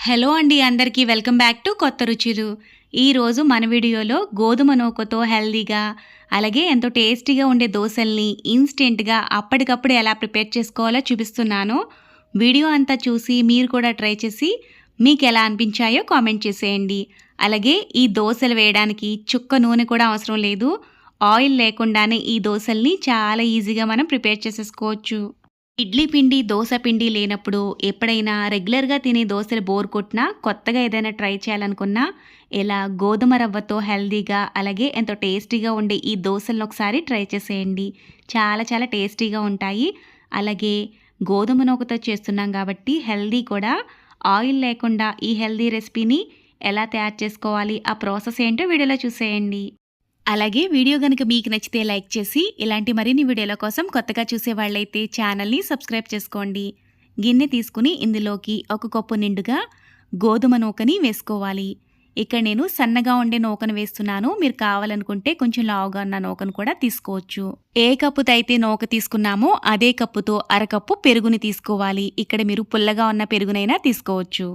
Hello అండి అందరికీ welcome back to కొత్త రుచులు ఈరోజు మన వీడియోలో గోధుమ నూకతో హెల్దీగా అలాగే ఎంతో టేస్టీగా ఉండే దోశల్ని ఇన్స్టెంట్గా అప్పటికప్పుడు ఎలా ప్రిపేర్ చేసుకోవాలో చూపిస్తున్నాను. వీడియో అంతా చూసి మీరు కూడా ట్రై చేసి మీకు ఎలా అనిపించాయో కామెంట్ చేసేయండి. అలాగే ఈ దోశలు వేయడానికి చుక్క నూనె కూడా అవసరం లేదు. ఆయిల్ లేకుండానే ఈ దోశల్ని చాలా ఈజీగా మనం ప్రిపేర్ చేసేసుకోవచ్చు. ఇడ్లీ పిండి దోశ పిండి లేనప్పుడు ఎప్పుడైనా రెగ్యులర్గా తినే దోశలు బోర్ కొట్టినా కొత్తగా ఏదైనా ట్రై చేయాలనుకున్నా ఇలా గోధుమ రవ్వతో హెల్దీగా అలాగే ఎంతో టేస్టీగా ఉండే ఈ దోశలను ఒకసారి ట్రై చేసేయండి. చాలా చాలా టేస్టీగా ఉంటాయి. అలాగే గోధుమ నూకతో చేస్తున్నాం కాబట్టి హెల్దీ కూడా. ఆయిల్ లేకుండా ఈ హెల్దీ రెసిపీని ఎలా తయారు చేసుకోవాలి ఆ ప్రాసెస్ ఏంటో వీడియోలో చూసేయండి. అలాగే వీడియో కనుక మీకు నచ్చితే లైక్ చేసి ఇలాంటి మరిన్ని వీడియోల కోసం కొత్తగా చూసే వాళ్ళైతే ఛానల్ని సబ్స్క్రైబ్ చేసుకోండి. గిన్నె తీసుకుని ఇందులోకి ఒక కప్పు నిండుగా గోధుమ నూకని వేసుకోవాలి. ఇక్కడ నేను సన్నగా ఉండే నూకను వేస్తున్నాను. మీరు కావాలనుకుంటే కొంచెం లావుగా ఉన్న నూకను కూడా తీసుకోవచ్చు. ఏ కప్పుతో అయితే నూక తీసుకున్నామో అదే కప్పుతో అరకప్పు పెరుగుని తీసుకోవాలి. ఇక్కడ మీరు పుల్లగా ఉన్న పెరుగునైనా తీసుకోవచ్చు.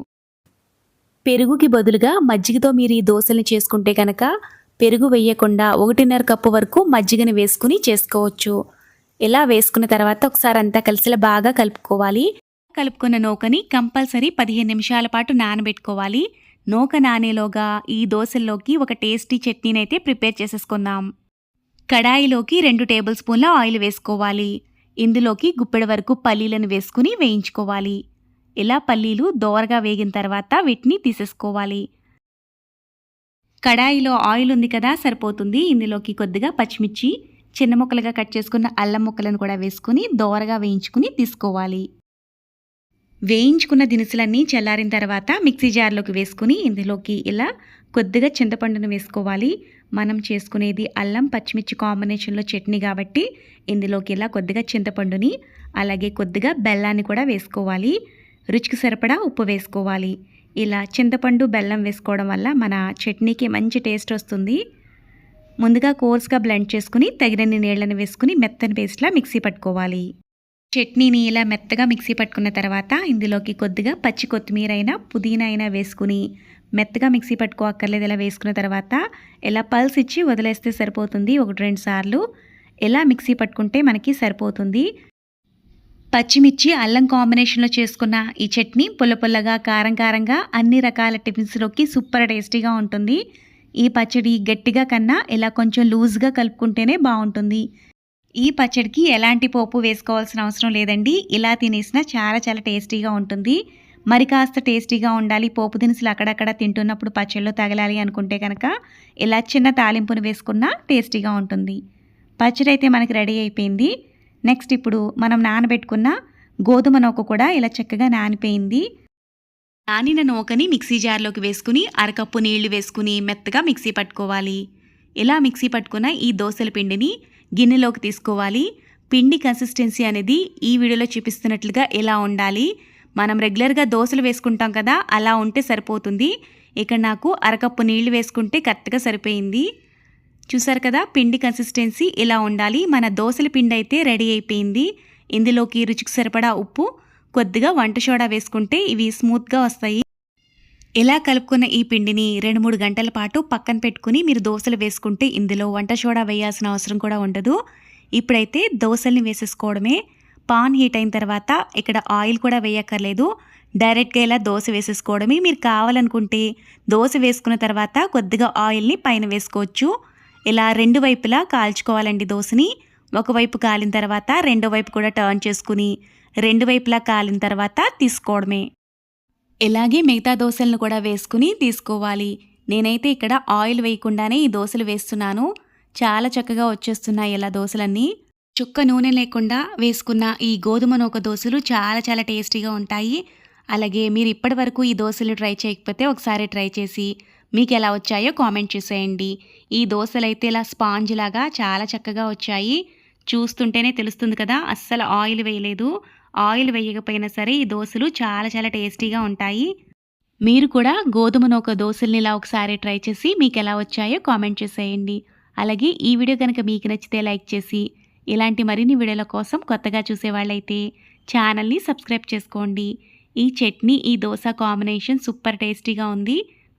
పెరుగుకి బదులుగా మజ్జిగతో మీరు ఈ దోశల్ని చేసుకుంటే కనుక పెరుగు వేయకుండా ఒకటిన్నర కప్పు వరకు మజ్జిగని వేసుకుని చేసుకోవచ్చు. ఇలా వేసుకున్న తర్వాత ఒకసారి అంతా కలిసిలా బాగా కలుపుకోవాలి. కలుపుకున్న నూకని కంపల్సరీ పదిహేను నిమిషాల పాటు నానబెట్టుకోవాలి. నూక నానేలోగా ఈ దోశల్లోకి ఒక టేస్టీ చట్నీని అయితే ప్రిపేర్ చేసేసుకుందాం. కడాయిలోకి రెండు టేబుల్ స్పూన్ల ఆయిల్ వేసుకోవాలి. ఇందులోకి గుప్పెడు వరకు పల్లీలను వేసుకుని వేయించుకోవాలి. ఇలా పల్లీలు దోరగా వేగిన తర్వాత వీటిని తీసేసుకోవాలి. కడాయిలో ఆయిల్ ఉంది కదా సరిపోతుంది. ఇందులోకి కొద్దిగా పచ్చిమిర్చి చిన్న ముక్కలుగా కట్ చేసుకున్న అల్లం ముక్కలను కూడా వేసుకుని దోరగా వేయించుకుని తీసుకోవాలి. వేయించుకున్న దినుసులన్నీ చల్లారిన తర్వాత మిక్సీ జార్లోకి వేసుకుని ఇందులోకి ఇలా కొద్దిగా చింతపండును వేసుకోవాలి. మనం చేసుకునేది అల్లం పచ్చిమిర్చి కాంబినేషన్లో చట్నీ కాబట్టి ఇందులోకి ఇలా కొద్దిగా చింతపండుని అలాగే కొద్దిగా బెల్లాన్ని కూడా వేసుకోవాలి. రుచికి సరిపడా ఉప్పు వేసుకోవాలి. ఇలా చింతపండు బెల్లం వేసుకోవడం వల్ల మన చట్నీకి మంచి టేస్ట్ వస్తుంది. ముందుగా కోర్స్గా బ్లెండ్ చేసుకుని తగినన్ని నీళ్ళని వేసుకుని మెత్తని పేస్ట్లా మిక్సీ పట్టుకోవాలి. చట్నీని ఇలా మెత్తగా మిక్సీ పట్టుకున్న తర్వాత ఇందులోకి కొద్దిగా పచ్చి కొత్తిమీర అయినా పుదీనా అయినా వేసుకుని మెత్తగా మిక్సీ పట్టుకోక్కర్లేదు. ఇలా వేసుకున్న తర్వాత ఇలా పల్స్ ఇచ్చి వదిలేస్తే సరిపోతుంది. ఒకటి రెండు సార్లు ఎలా మిక్సీ పట్టుకుంటే మనకి సరిపోతుంది. పచ్చిమిర్చి అల్లం కాంబినేషన్లో చేసుకున్న ఈ చట్నీ పుల్ల పుల్లగా కారం కారంగా అన్ని రకాల టిఫిన్స్లోకి సూపర్ టేస్టీగా ఉంటుంది. ఈ పచ్చడి గట్టిగా కన్నా ఇలా కొంచెం లూజ్గా కలుపుకుంటేనే బాగుంటుంది. ఈ పచ్చడికి ఎలాంటి పోపు వేసుకోవాల్సిన అవసరం లేదండి. ఇలా తినేసినా చాలా చాలా టేస్టీగా ఉంటుంది. మరి కాస్త టేస్టీగా ఉండాలి. పోపు దినుసులు అక్కడక్కడ తింటున్నప్పుడు పచ్చళ్ళు తగలాలి అనుకుంటే కనుక ఇలా చిన్న తాలింపును వేసుకున్నా టేస్టీగా ఉంటుంది. పచ్చడి అయితే మనకి రెడీ అయిపోయింది. నెక్స్ట్ ఇప్పుడు మనం నానబెట్టుకున్న గోధుమ నూక కూడా ఇలా చక్కగా నానిపోయింది. నానిన నూకని మిక్సీ జార్లోకి వేసుకుని అరకప్పు నీళ్ళు వేసుకుని మెత్తగా మిక్సీ పట్టుకోవాలి. ఇలా మిక్సీ పట్టుకున్న ఈ దోశల పిండిని గిన్నెలోకి తీసుకోవాలి. పిండి కన్సిస్టెన్సీ అనేది ఈ వీడియోలో చూపిస్తున్నట్లుగా ఎలా ఉండాలి? మనం రెగ్యులర్గా దోశలు వేసుకుంటాం కదా అలా ఉంటే సరిపోతుంది. ఇక్కడ నాకు అరకప్పు నీళ్ళు వేసుకుంటే కరెక్ట్గా సరిపోయింది. చూసారు కదా పిండి కన్సిస్టెన్సీ ఇలా ఉండాలి? మన దోశల పిండి అయితే రెడీ అయిపోయింది. ఇందులోకి రుచికి సరిపడా ఉప్పు కొద్దిగా వంట సోడా వేసుకుంటే ఇవి స్మూత్గా వస్తాయి. ఇలా కలుపుకున్న ఈ పిండిని రెండు మూడు గంటల పాటు పక్కన పెట్టుకుని మీరు దోశలు వేసుకుంటే ఇందులో వంట సోడా వేయాల్సిన అవసరం కూడా ఉండదు. ఇప్పుడైతే దోశల్ని వేసేసుకోవడమే. పాన్ హీట్ అయిన తర్వాత ఇక్కడ ఆయిల్ కూడా వేయక్కర్లేదు. డైరెక్ట్గా ఇలా దోశ వేసేసుకోవడమే. మీరు కావాలనుకుంటే దోశ వేసుకున్న తర్వాత కొద్దిగా ఆయిల్ని పైన వేసుకోవచ్చు. ఇలా రెండు వైపులా కాల్చుకోవాలండి దోశని. ఒకవైపు కాలిన తర్వాత రెండో వైపు కూడా టర్న్ చేసుకుని రెండు వైపులా కాలిన తర్వాత తీసుకోవడమే. ఇలాగే మిగతా దోశలను కూడా వేసుకుని తీసుకోవాలి. నేనైతే ఇక్కడ ఆయిల్ వేయకుండానే ఈ దోశలు వేస్తున్నాను. చాలా చక్కగా వచ్చేస్తున్నాయి ఇలా దోశలన్నీ. చుక్క నూనె లేకుండా వేసుకున్న ఈ గోధుమ నూక దోశలు చాలా చాలా టేస్టీగా ఉంటాయి. అలాగే మీరు ఇప్పటి వరకు ఈ దోశలు ట్రై చేయకపోతే ఒకసారి ట్రై చేసి మీకు ఎలా వచ్చాయో కామెంట్ చేసేయండి. ఈ దోశలు అయితే ఇలా స్పాంజ్ లాగా చాలా చక్కగా వచ్చాయి. చూస్తుంటేనే తెలుస్తుంది కదా అస్సలు ఆయిల్ వేయలేదు. ఆయిల్ వేయకపోయినా సరే ఈ దోశలు చాలా చాలా టేస్టీగా ఉంటాయి. మీరు కూడా గోధుమ నూక దోశల్ని ఇలా ఒకసారి ట్రై చేసి మీకు ఎలా వచ్చాయో కామెంట్ చేసేయండి. అలాగే ఈ వీడియో కనుక మీకు నచ్చితే లైక్ చేసి ఇలాంటి మరిన్ని వీడియోల కోసం కొత్తగా చూసేవాళ్ళైతే ఛానల్ని సబ్స్క్రైబ్ చేసుకోండి. ఈ చట్నీ ఈ దోశ కాంబినేషన్ సూపర్ టేస్టీగా ఉంది.